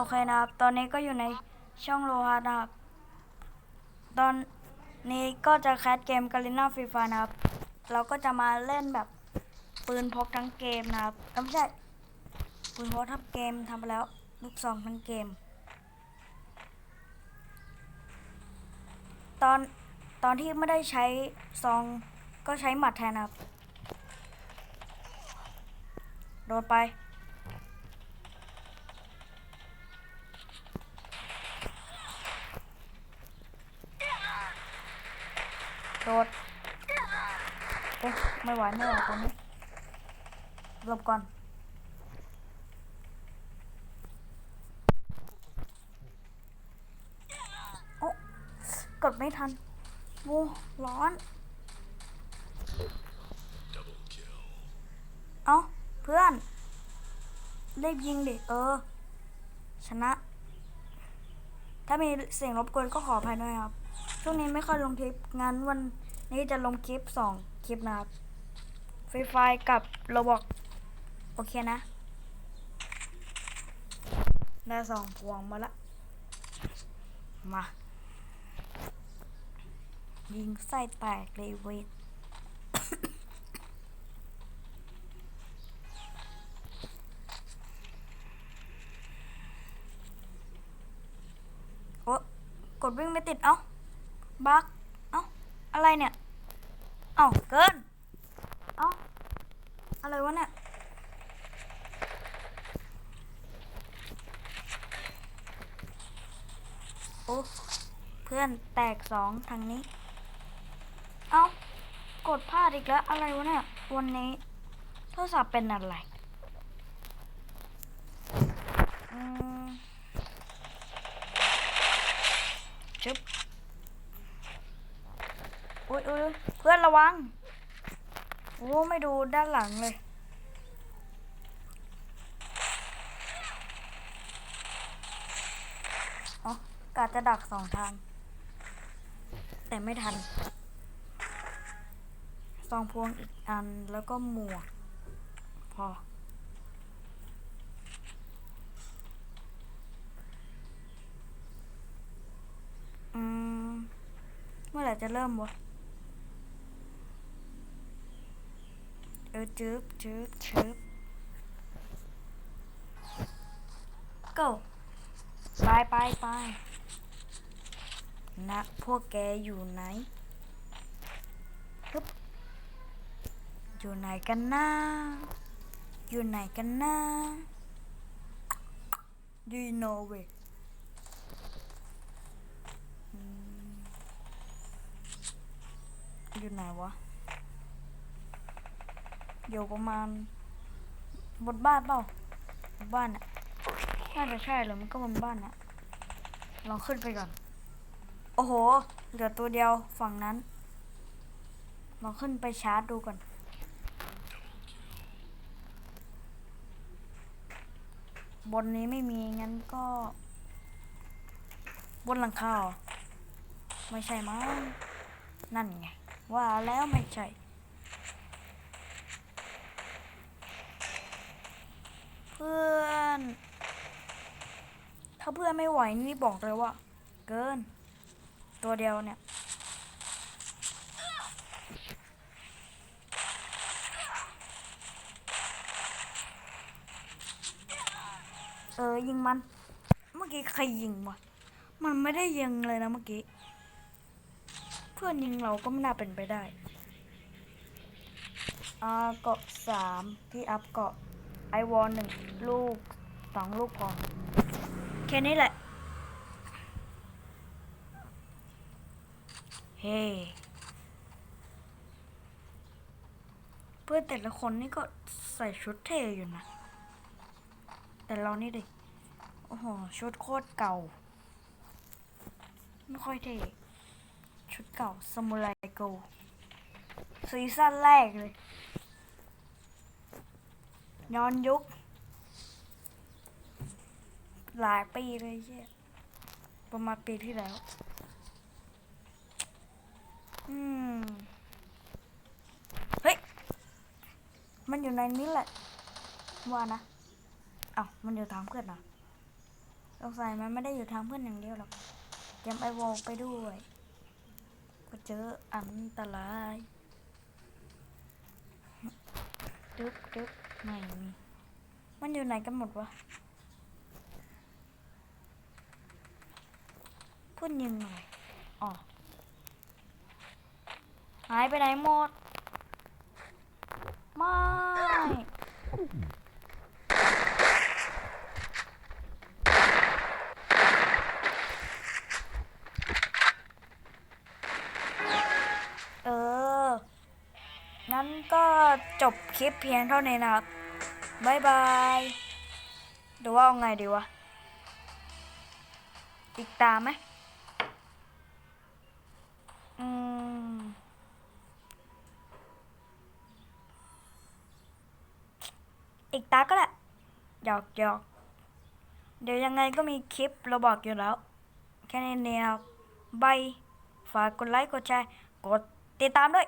โอเคนะครับ ตอนนี้ก็อยู่ในช่องโลฮานะครับ ตอนนี้ก็จะแคสเกมกาลิน่าฟรีไฟนะครับ เราก็จะมาเล่นแบบปืนพกทั้งเกมนะครับไม่ใช่ ปืนพกทั้งเกมทำไปแล้วลูกซองทั้งเกม ตอนตอนที่ไม่ได้ใช้ซองก็ใช้หมัดแทนครับ โดนไป โดดเอ๊ะไม่ไหวไม่ไหวตอนนี้หลบก่อนโอ้กดไม่ทันโว้ร้อน เอ้าเพื่อนรีบยิงดิ เออ ชนะ ถ้ามีเสียงรบกวนก็ขออภัยด้วยครับ ช่วงนี้ไม่ค่อยลงคลิปงั้นวัน นี้จะลงคลิปสองคลิปนะครับฟรีไฟกับโรบอกโอเคนะได้สองพวงมาละมายิงไส้แตกเลยเวทโอ้กดวิ่งไม่ติดเอ้าบัก อะไรเนี่ยเอ้าเกินเอ้าอะไรวะเนี่ยโอ้เพื่อนแตกสองทางนี้ เอ้ากดพลาดอีกแล้ว อะไรวะเนี่ยวันนี้โทรศัพท์เป็นอะไรอืมชึบ อุ้ยอุ้ยอุ๊ยเพื่อนระวัง โอ้ไม่ดูด้านหลังเลยอ๋อกาจะดักสองทางแต่ไม่ทัน ซองพวงอีกอันแล้วก็หมวก พอ อืม เมื่อไหร่จะเริ่มวะ ออจึ๊บจึ๊บจึ๊บ go ไปไปไปนะพวกแกอยู่ไหนฮึบอยู่ไหนกันนะอยู่ไหนกันนะ Do you know where อืมอยู่ไหนวะ อยู่ประมาณ บนบ้านเปล่าบนบ้านอะน่าจะใช่หรือมันก็บนบ้านอะลองขึ้นไปก่อน โอ้โห เหลือตัวเดียวฝั่งนั้น ลองขึ้นไปชาร์จดูก่อน บนนี้ไม่มีงั้นก็ บนหลังคาเหรอไม่ใช่มั้งนั่นไง ว่าแล้วไม่ใช่ เพื่อน ถ้าเพื่อนไม่ไหวนี่บอกเลยว่า เกิน ตัวเดียวเนี่ยเออยิงมัน เมื่อกี้ใครยิงวะมันไม่ได้ยิงเลยนะเมื่อกี้ เพื่อนยิงเราก็ไม่น่าเป็นไปได้อาเกาะสามที่อัพเกาะไอวอลหนึ่งลูกสองลูกพอ แค่นี้แหละ เฮ้เพื่อนแต่ละคนนี่ก็ใส่ชุดเท่อยู่นะ แต่เรานี่ดิ โอ้โห ชุดโคตรเก่า ไม่ค่อยเท่ ชุดเก่าสมุไรโกซีซั่นแรกเลยย้อนยุค หลายปีเลยเชี่ยประมาณปีที่แล้ว อืม เฮ้ย มันอยู่ในนี้แหละ ว่านะ เอ้า มันอยู่ทางเพื่อนนะสงสัยมันไม่ได้อยู่ทางเพื่อนอย่างเดียวหรอกยังไอวอลไปด้วย ก็เจออันตรายดึ๊บดึ๊บไม่มี มันอยู่ไหนกันหมดวะ พูดยังไงอ๋อหายไปไหนหมด ไม่ เอองั้นก็จบคลิปเพียงเท่านี้นะครับบายบายหรือว่าเอาไงดีวะ อีกตาไหม อืมอีกตาก็แหละหยอกหยอกเดี๋ยวยังไงก็มีคลิปเราบอกอยู่แล้ว แค่นี้เนี่ยบายฝากกดไลค์ กดแชร์ กดติดตามด้วย